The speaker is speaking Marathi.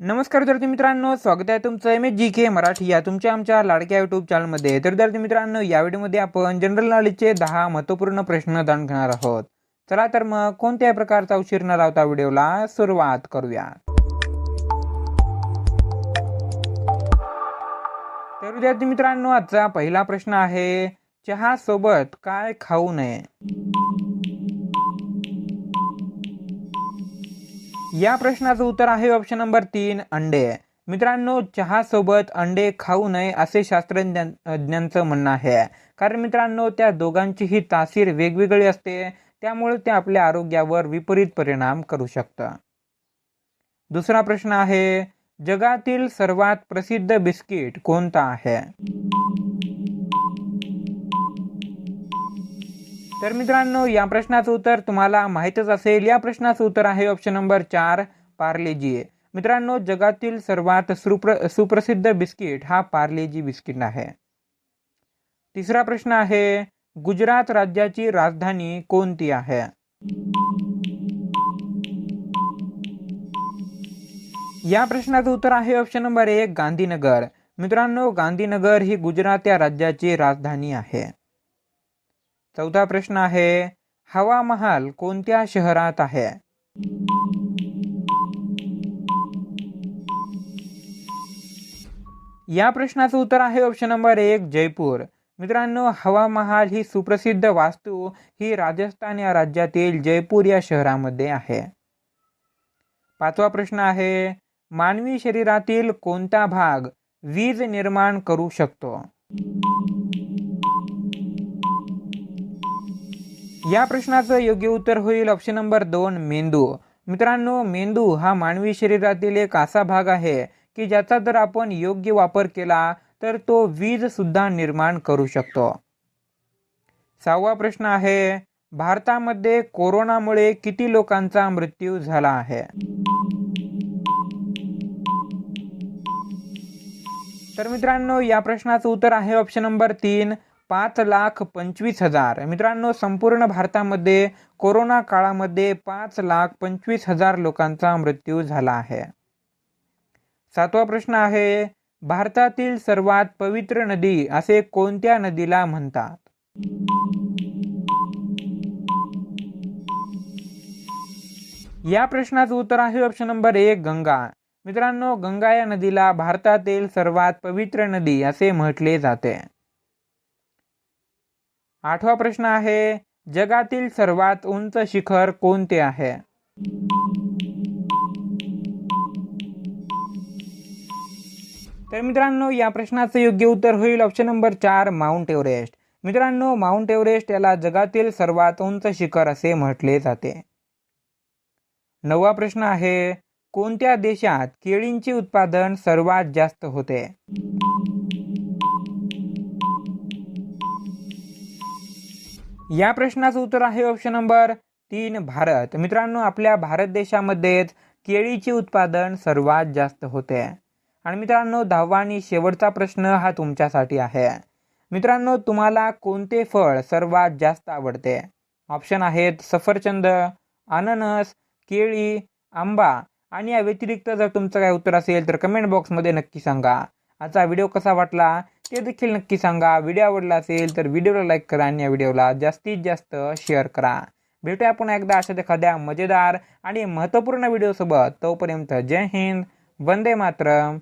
नमस्कार विद्यार्थी मित्रांनो स्वागत आहे तुमचं M H G K Marathi या तुमच्या आमच्या लाडक्या युट्यूब चॅनलमध्ये तर विद्यार्थी मित्रांनो या व्हिडिओमध्ये आपण जनरल नॉलेजचे दहा महत्त्वपूर्ण प्रश्न जाणून घेणार आहोत. चला तर मग कोणत्याही प्रकारचा उशीर न लावता व्हिडिओला सुरुवात करूया. तर विद्यार्थी मित्रांनो आजचा पहिला प्रश्न आहे चहा सोबत काय खाऊ नये? या प्रश्नाचं उत्तर आहे ऑप्शन नंबर तीन अंडे. मित्रांनो चहा सोबत अंडे खाऊ नये असे शास्त्रज्ञांचं म्हणणं आहे. कारण मित्रांनो त्या दोघांचीही तासीर वेगवेगळी असते. त्यामुळे ते आपल्या आरोग्यावर विपरीत परिणाम करू शकतं. दुसरा प्रश्न आहे जगातील सर्वात प्रसिद्ध बिस्किट कोणता आहे? तर मित्रांनो या प्रश्नाचं उत्तर तुम्हाला माहीतच असेल. या प्रश्नाचं उत्तर आहे ऑप्शन नंबर चार पार्लेजी मित्रांनो जगातील सर्वात सुप्र सुप्रसिद्ध बिस्किट हा पार्लेजी बिस्किट आहे. तिसरा प्रश्न आहे गुजरात राज्याची राजधानी कोणती आहे? या प्रश्नाचं उत्तर आहे ऑप्शन नंबर एक गांधीनगर. मित्रांनो गांधीनगर ही गुजरात या राज्याची राजधानी आहे. चौथा प्रश्न आहे. हवा महाल कोणत्या शहरात आहे? या प्रश्नाचं उत्तर आहे ऑप्शन नंबर एक जयपूर. मित्रांनो हवा महाल ही सुप्रसिद्ध वास्तू ही राजस्थान या राज्यातील जयपूर या शहरामध्ये आहे. पाचवा प्रश्न आहे मानवी शरीरातील कोणता भाग वीज निर्माण करू शकतो? या प्रश्नाचं योग्य उत्तर होईल ऑप्शन नंबर दोन मेंदू. मित्रांनो मेंदू हा मानवी शरीरातील एक असा भाग आहे की ज्याचा जर आपण योग्य वापर केला तर तो वीज सुद्धा निर्माण करू शकतो. सहावा प्रश्न आहे भारतामध्ये कोरोनामुळे किती लोकांचा मृत्यू झाला आहे? तर मित्रांनो या प्रश्नाचं उत्तर आहे ऑप्शन नंबर तीन. पाच लाख पंचवीस हजार. मित्रांनो संपूर्ण भारतामध्ये कोरोना काळामध्ये पाच लाख पंचवीस हजार लोकांचा मृत्यू झाला आहे. सातवा प्रश्न आहे भारतातील सर्वात पवित्र नदी असे कोणत्या नदीला म्हणतात? या प्रश्नाचं उत्तर आहे ऑप्शन नंबर एक गंगा. मित्रांनो गंगा या नदीला भारतातील सर्वात पवित्र नदी असे म्हटले जाते. आठवा प्रश्न आहे जगातील सर्वात उंच शिखर कोणते आहे? तर मित्रांनो या प्रश्नाचं योग्य उत्तर होईल ऑप्शन नंबर चार माउंट एव्हरेस्ट मित्रांनो माउंट एव्हरेस्ट याला जगातील सर्वात उंच शिखर असे म्हटले जाते. नववा प्रश्न आहे कोणत्या देशात केळींचे उत्पादन सर्वात जास्त होते? या प्रश्नाचं उत्तर आहे ऑप्शन नंबर तीन भारत. मित्रांनो आपल्या भारत देशामध्येच केळीचे उत्पादन सर्वात जास्त होते. आणि मित्रांनो दहावा आणि शेवटचा प्रश्न हा तुमच्यासाठी आहे. मित्रांनो तुम्हाला कोणते फळ सर्वात जास्त आवडते? ऑप्शन आहेत सफरचंद अननस केळी आंबा. आणि या व्यतिरिक्त जर तुमचं काय उत्तर असेल तर कमेंट बॉक्समध्ये नक्की सांगा. आजचा व्हिडिओ कसा वाटला? ते देखील नक्की सांगा. व्हिडिओ आवडला असेल तर व्हिडिओला लाईक करा आणि या व्हिडिओला जास्तीत जास्त शेअर करा. भेटूया आपण एकदा अशा एखाद्या मजेदार आणि महत्त्वपूर्ण व्हिडिओसोबत तोपर्यंत जय हिंद. वंदे मातरम.